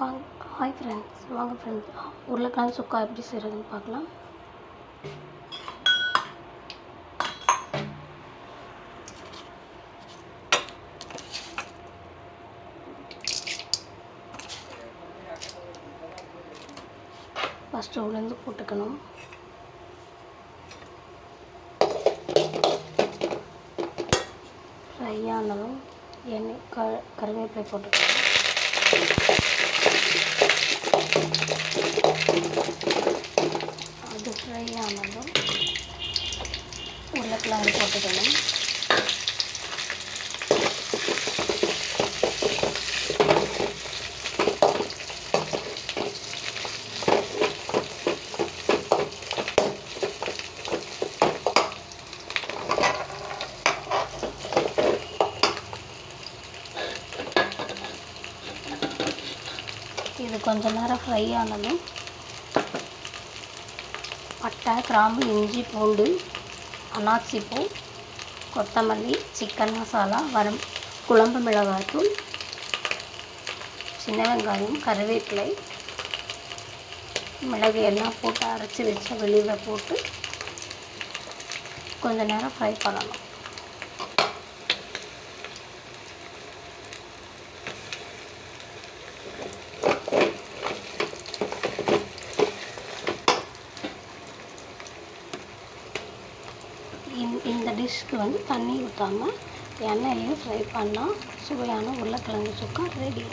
வாங்க hi friends வாங்க friends உருளைக்கிழங்கு சுக்கா எப்படி செய்கிறதுன்னு பார்க்கலாம். ஃபஸ்ட்டு உளுந்து போட்டுக்கணும். ஃப்ரை ஆனதும் எண்ணெய் க கருவேப்பிலை போட்டுக்கணும். அது ஃப்ரை ஆனதும் உருளைக்கிழங்கு போட்டுக்கணும். இது கொஞ்ச நேரம் ஃப்ரை ஆனதும் பட்டை கிராம்பு இஞ்சி பூண்டு அனாச்சி பூ கொத்தமல்லி சிக்கன் மசாலா வரம் குழம்பு மிளகாய்த்தூள் சின்ன வெங்காயம் கருவேப்பிலை மிளகு எல்லாம் போட்டு அரைச்சி வச்சு வெளியில் போட்டு கொஞ்ச நேரம் ஃப்ரை பண்ணணும். இந்த இந்த டிஷ்க்கு வந்து தண்ணி ஊற்றாமல் எண்ணெயிலையும் ஃப்ரை பண்ணால் சுவையான உருளைக்கிழங்கு சுக்கா ரெடி